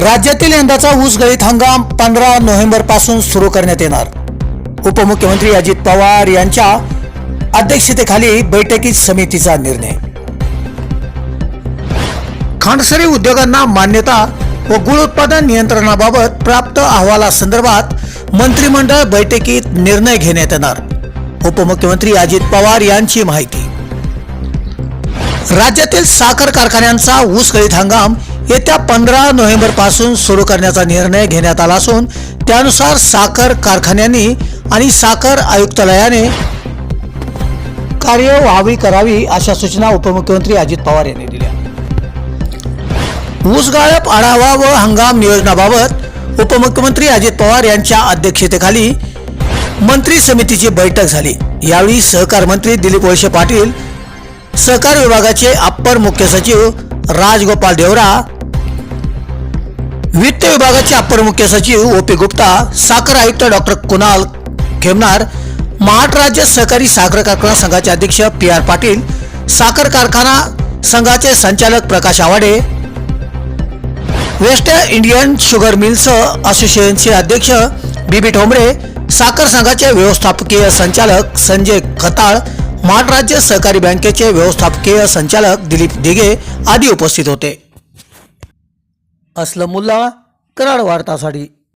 राज्यातील यंदाचा ऊस गळीत हंगाम पंधरा नोव्हेंबरपासून सुरू करण्यात येणार. उपमुख्यमंत्री अजित पवार यांच्या अध्यक्षतेखाली बैठकीत समितीचा निर्णय. खांडसरी उद्योगांना मान्यता व गुळ उत्पादन नियंत्रणाबाबत प्राप्त अहवालासंदर्भात मंत्रिमंडळ बैठकीत निर्णय घेण्यात येणार. उपमुख्यमंत्री अजित पवार यांची माहिती. राज्यातील साखर कारखान्यांचा ऊस गळीत हंगाम येत्या पंधरा नोव्हेंबरपासून सुरू करण्याचा निर्णय घेण्यात आला असून त्यानुसार साखर कारखान्यांनी आणि साखर आयुक्तालयाने कार्य व्हावी करावी अशा सूचना उपमुख्यमंत्री अजित पवार यांनी दिल्या. ऊस गाळप आढावा व हंगाम नियोजनाबाबत उपमुख्यमंत्री अजित पवार यांच्या अध्यक्षतेखाली मंत्री समितीची बैठक झाली. यावेळी सहकार मंत्री दिलीप वळसे पाटील सहकार विभागाचे अप्पर मुख्य सचिव राजगोपाल देवरा वित्त विभागाचे अप्पर मुख्य सचिव ओ पी गुप्ता साखर आयुक्त डॉक्टर कुणाल खेमनार महाराष्ट्र राज्य सहकारी साखर कारखाना संघाचे अध्यक्ष पी आर पाटील साखर कारखाना संघाचे संचालक Prakash Awade West Indian sugar mills असोसिएशनचे अध्यक्ष बीबी ठोंबरे साखर संघाचे व्यवस्थापकीय संचालक संजय खताळ माठ राज्य सहकारी बँकेचे व्यवस्थापकीय संचालक दिलीप दिघे आदी उपस्थित होते. असलमुल्ला कराड वार्तासाठी.